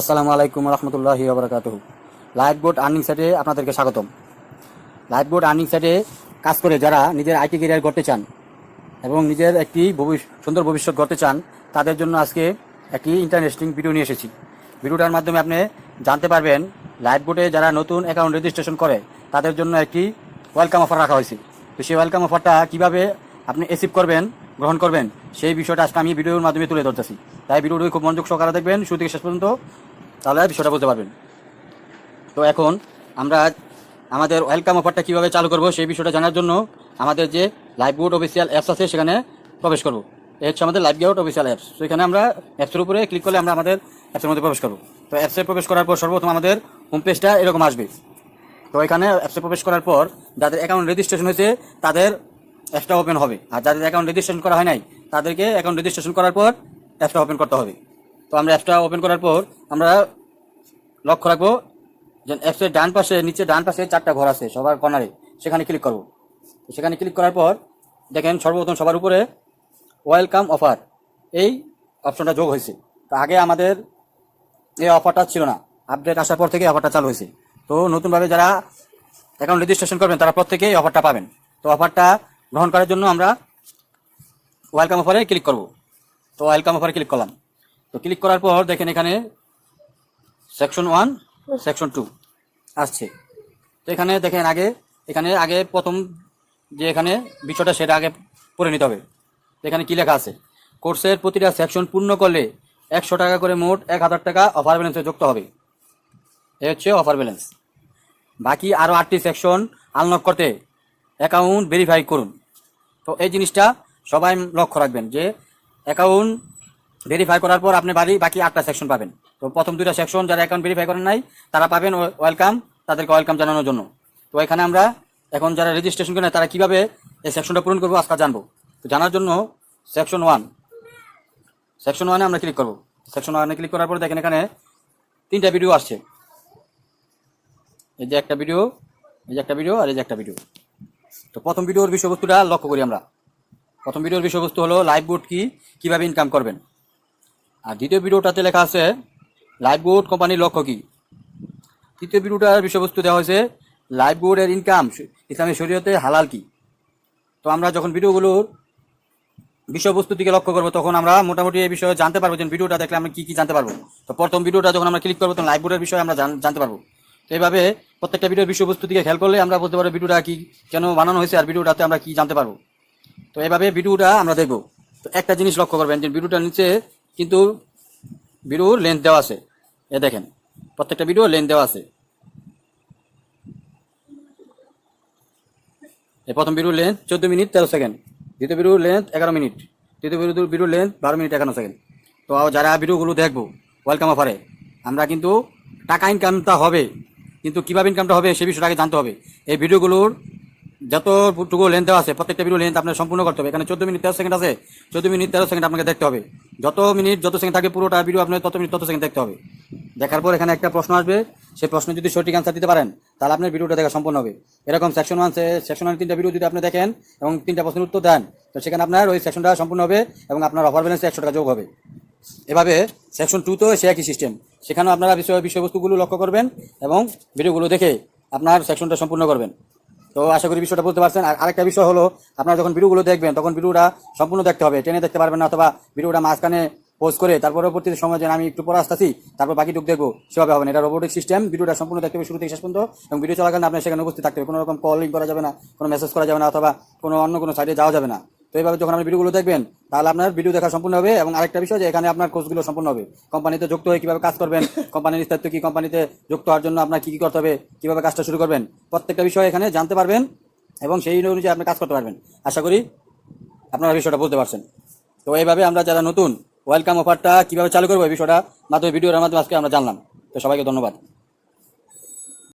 আসসালামু আলাইকুম রহমতুল্লাহি ওবরাকাত লাইফ বোর্ড আর্নিং সাইটে আপনাদেরকে স্বাগতম। লাইফ বোর্ড আর্নিং সাইটে কাজ করে যারা নিজের আইটি ক্যারিয়ার করতে চান এবং নিজের একটি সুন্দর ভবিষ্যৎ গড়তে চান, তাদের জন্য আজকে একটি ইন্টারেস্টিং ভিডিও নিয়ে এসেছি। ভিডিওটার মাধ্যমে আপনি জানতে পারবেন লাইফ বোর্ডে যারা নতুন অ্যাকাউন্ট রেজিস্ট্রেশন করে, তাদের জন্য একটি ওয়েলকাম অফার রাখা হয়েছে। তো সেই ওয়েলকাম অফারটা কীভাবে আপনি অ্যাচিভ করবেন, গ্রহণ করবেন, সেই বিষয়টা আজকে আমি ভিডিওর মাধ্যমে তুলে ধরতেছি। তাই ভিডিওটি খুব মনোযোগ সহকারে দেখবেন, শুরু থেকে শেষ পর্যন্ত তাহলে বিষয়টা বুঝতে পারবেন। তো এখন আমরা আমাদের ওয়েলকাম অফারটা কীভাবে চালু করব সেই বিষয়টা জানার জন্য আমাদের যে লাইভ বোর্ড অফিসিয়াল অ্যাপস আছে সেখানে প্রবেশ করব। এই হচ্ছে আমাদের লাইভ বোর্ড অফিসিয়াল অ্যাপস তো এখানে আমরা অ্যাপসের উপরে ক্লিক করলে আমরা আমাদের অ্যাপসের মধ্যে প্রবেশ করব। তো অ্যাপসে প্রবেশ করার পর সর্বপ্রথম আমাদের হোম পেজটা এরকম আসবে। তো এখানে অ্যাপসে প্রবেশ করার পর যাদের অ্যাকাউন্ট রেজিস্ট্রেশন হয়েছে তাদের অ্যাপসটা ওপেন হবে। আর যাদের অ্যাকাউন্ট রেজিস্ট্রেশন করা হয় নাই, তাদেরকে অ্যাকাউন্ট রেজিস্ট্রেশন করার পর অ্যাপসটা ওপেন করতে হবে। তো আমরা অ্যাপসটা ওপেন করার পর আমরা লক্ষ্য রাখব যে অ্যাপসের ডান পাশে, নিচে ডান পাশে চারটা ঘর আছে সবার কর্নারে সেখানে ক্লিক করব। তো সেখানে ক্লিক করার পর দেখেন সর্বপ্রথম সবার উপরে ওয়েলকাম অফার এই অপশনটা যোগ হয়েছে। তো আগে আমাদের এই অফারটা ছিল না। আপডেট আসার পর থেকে অফারটা চালু হয়েছে। তো নতুনভাবে যারা অ্যাকাউন্ট রেজিস্ট্রেশন করবেন, তারা প্রত্যেকেই অফারটা পাবেন। তো অফারটা গ্রহণ করার জন্য আমরা ওয়েলকাম অফারে ক্লিক করব। তো ওয়েলকাম অফারে ক্লিক করলাম। তো ক্লিক করার পর দেখেন এখানে সেকশন ওয়ান সেকশন টু আসছে। তো এখানে দেখেন আগে এখানে আগে প্রথম যে এখানে বিষয়টা সেটা আগে পড়ে নিতে হবে। এখানে কি লেখা আছে? কোর্সের প্রতিটা সেকশন পূর্ণ করলে একশো টাকা করে মোট এক হাজার টাকা অফার ব্যালেন্সে যুক্ত হবে। এ হচ্ছে অফার ব্যালেন্স বাকি আরও আটটি সেকশন আনলক করতে অ্যাকাউন্ট ভেরিফাই করুন। তো এই জিনিসটা সবাই লক্ষ্য রাখবেন যে অ্যাকাউন্ট ভেরিফাই করার পর আপনি বাড়ি বাকি আটটা সেকশন পাবেন। তো প্রথম দুইটা সেকশন যারা অ্যাকাউন্ট ভেরিফাই করেন নাই, তারা পাবেন ওয়েলকাম তাদেরকে ওয়েলকাম জানানোর জন্য। তো এখানে আমরা এখন যারা রেজিস্ট্রেশন করেন তারা কীভাবে এই সেকশনটা পূরণ করব আজকে জানব। তো জানার জন্য সেকশন ওয়ান সেকশন ওয়ানে আমরা ক্লিক করব। সেকশন ওয়ানে ক্লিক করার পর দেখেন এখানে তিনটা ভিডিও আসছে। এই যে একটা ভিডিও এই যে একটা ভিডিও আর এই যে একটা ভিডিও তো প্রথম ভিডিওর বিষয়বস্তুটা লক্ষ্য করি আমরা। প্রথম ভিডিওর বিষয়বস্তু হলো লাইভ বোর্ড কি, কীভাবে ইনকাম করবেন। আর দ্বিতীয় ভিডিওটাতে লেখা আছে লাইভ বোর্ড কোম্পানির লক্ষ্য কি? তৃতীয় ভিডিওটার বিষয়বস্তু দেওয়া হয়েছে লাইভ বোর্ডের ইনকাম ইসলামী শরীয়তে হালাল কি? তো আমরা যখন ভিডিওগুলোর বিষয়বস্তুর দিকে লক্ষ্য করব, তখন আমরা মোটামুটি এই বিষয়ে জানতে পারব যে ভিডিওটা দেখলে আমরা কি কি জানতে পারব। তো প্রথম ভিডিওটা যখন আমরা ক্লিক করব, তখন লাইভ বোর্ডের বিষয়ে আমরা জানতে পারব। তো এইভাবে প্রত্যেকটা ভিডিওর বিষয়বস্তুর দিকে খেয়াল করলে আমরা বলতে পারব ভিডিওটা কি, কেন বানানো হয়েছে আর ভিডিওটাতে আমরা কি জানতে পারব। তো এইভাবে ভিডিওটা আমরা দেখব। তো একটা জিনিস লক্ষ্য করবেন যে ভিডিওটার নিচে কিন্তু ভিডিওর লেন্থ দেওয়া আছে। এ দেখেন, প্রত্যেকটা ভিডিও লেন্থ দেওয়া আছে। এই প্রথম ভিডিওর লেন্থ চোদ্দ মিনিট তেরো সেকেন্ড দ্বিতীয় ভিডিওর লেন্থ এগারো মিনিট, তৃতীয় ভিডিও ভিডিওর লেন্থ বারো মিনিট একান্ন সেকেন্ড তো যারা ভিডিওগুলো দেখব ওয়েলকাম অফারে আমরা কিন্তু টাকা ইনকামটা হবে, কিন্তু কীভাবে ইনকামটা হবে সে বিষয়টা আগে জানতে হবে। এই ভিডিওগুলোর যতটুকু লেন্থ আছে, প্রত্যেকটা ভিডিও লেন্থ আপনার সম্পূর্ণ করতে হবে। এখানে চোদ্দ মিনিট তেরো সেকেন্ড আছে। চোদ্দ মিনিট তেরো সেকেন্ড আপনাকে দেখতে হবে। যত মিনিট, যত সেকেন্ড থাকে পুরোটা ভিডিও আপনার তত মিনিট, তত সেকেন্ড দেখতে হবে। দেখার পর এখানে একটা প্রশ্ন আসবে। সেই প্রশ্নে যদি সঠিক অ্যান্সার দিতে পারেন, তাহলে আপনার ভিডিওটা দেখা সম্পূর্ণ হবে। এরকম সেকশন ওয়ান সেকশন ওয়ান তিনটা ভিডিও যদি আপনি দেখেন এবং তিনটা প্রশ্নের উত্তর দেন, তো সেখানে আপনার ওই সেকশনটা সম্পূর্ণ হবে এবং আপনার অফার ব্যালেন্সে একশো টাকা যোগ হবে। এভাবে সেকশন টুতেও সে একই সিস্টেম সেখানেও আপনারা বিষয় বিষয়বস্তুগুলো লক্ষ্য করবেন এবং ভিডিওগুলো দেখে আপনার সেকশনটা সম্পূর্ণ করবেন। তো আশা করি বিষয়টা বুঝতে পারছেন। আর আরেকটা বিষয় হলো, আপনারা যখন ভিডিওগুলো দেখবেন, তখন ভিডিওটা সম্পূর্ণ দেখতে হবে। টেনে দেখতে পারবেন না অথবা ভিডিওটা মাঝখানে পোস্ট করে, তারপর পরবর্তী সময় যেন আমি একটু পরে আসতেছি, তারপর বাকিটুকু দেখব। সেভাবে হবে না। এটা রোবোটিক সিস্টেম ভিডিওটা সম্পূর্ণ দেখতে হবে শুরু থেকে শেষ পর্যন্ত। এবং ভিডিও চলাকালীন আপনার সেখানে উপস্থিত থাকতে হবে। কোনো রকম কলিং করা যাবে না, কোনো মেসেজ করা যাবে না, অথবা কোনো অন্য কোনো সাইডে যাওয়া যাবে না। এইভাবে যখন আপনি ভিডিওগুলো দেখবেন, তাহলে আপনার ভিডিও দেখা সম্পূর্ণ হবে এবং আরেকটা বিষয় যে এখানে আপনার কোর্সগুলো সম্পূর্ণ হবে। কোম্পানিতে যুক্ত হয়ে কীভাবে কাজ করবেন কোম্পানির স্থায়িত্ব কী কোম্পানিতে যুক্ত হওয়ার জন্য আপনার কী কী করতে হবে, কীভাবে কাজটা শুরু করবেন, প্রত্যেকটা বিষয় এখানে জানতে পারবেন এবং সেই অনুযায়ী আপনি কাজ করতে পারবেন। আশা করি আপনারা বিষয়টা বুঝতে পারছেন। তো এইভাবে আমরা যারা নতুন ওয়েলকাম অফারটা কীভাবে চালু করব এই বিষয়টা মাধ্যমে ভিডিওর মাধ্যমে আজকে আমরা জানলাম। তো সবাইকে ধন্যবাদ।